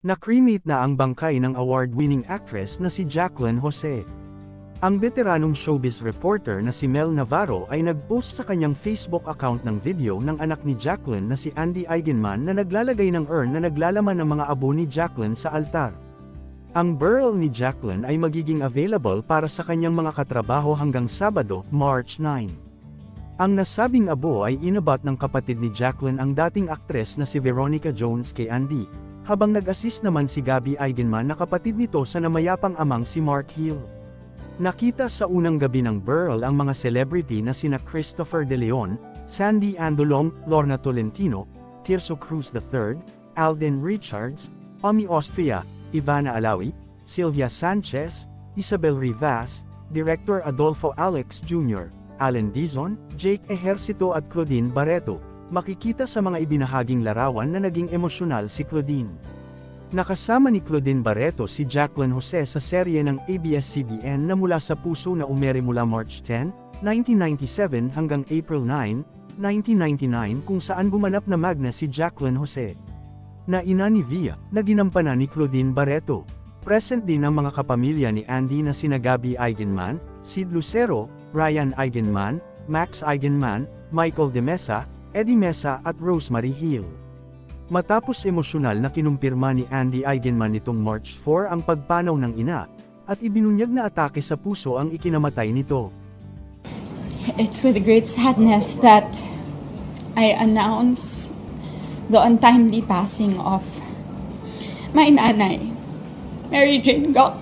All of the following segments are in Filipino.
Na-cremate na ang bangkay ng award-winning actress na si Jacqueline Jose. Ang veteranong showbiz reporter na si Mel Navarro ay nag-post sa kanyang Facebook account ng video ng anak ni Jacqueline na si Andy Eigenman na naglalagay ng urn na naglalaman ng mga abo ni Jacqueline sa altar. Ang burial ni Jacqueline ay magiging available para sa kanyang mga katrabaho hanggang Sabado, March 9. Ang nasabing abo ay inabat ng kapatid ni Jacqueline ang dating aktres na si Veronica Jones kay Andy, habang nag-assist naman si Gabby Eigenman na kapatid nito sa namayapang amang si Mark Hill. Nakita sa unang gabi ng burial ang mga celebrity na sina Christopher De Leon, Sandy Andolong, Lorna Tolentino, Tirso Cruz III, Alden Richards, Ami Austria, Ivana Alawi, Sylvia Sanchez, Isabel Rivas, Director Adolfo Alex Jr., Alan Dizon, Jake Ejercito at Claudine Barreto, makikita sa mga ibinahaging larawan na naging emosyonal si Claudine. Nakasama ni Claudine Barreto si Jacqueline Jose sa serye ng ABS-CBN na mula sa puso na umere mula March 10, 1997 hanggang April 9, 1999 kung saan gumanap na magna si Jacqueline Jose. Na ina ni Via, na ginampanan ni Claudine Barreto. Present din ang mga kapamilya ni Andy na sina Gabby Eigenman, Sid Lucero, Ryan Eigenman, Max Eigenman, Michael De Mesa, Eddie Mesa at Rosemary Hill. Matapos emosyonal na kinumpirma ni Andy Eigenman nitong March 4 ang pagpanaw ng ina, at ibinunyag na atake sa puso ang ikinamatay nito. It's with great sadness that I announce the untimely passing of my nanay, Mary Jane Gok,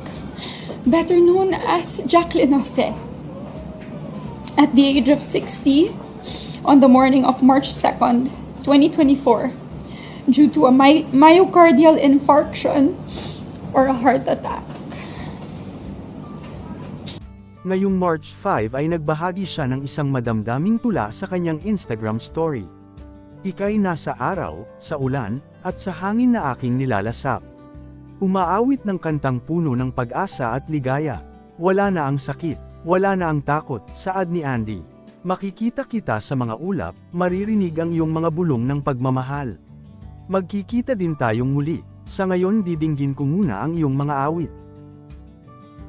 better known as Jacqueline Jose. At the age of 60, on the morning of March 2nd, 2024, due to a my- myocardial infarction or a heart attack. Ngayong March 5 ay nagbahagi siya ng isang madamdaming tula sa kanyang Instagram story. Ika'y nasa araw, sa ulan, at sa hangin na aking nilalasap. Umaawit ng kantang puno ng pag-asa at ligaya. Wala na ang sakit, wala na ang takot, saad ni Andy. Makikita kita sa mga ulap, maririnig ang iyong mga bulong ng pagmamahal. Magkikita din tayong muli, sa ngayon didinggin ko muna ang iyong mga awit.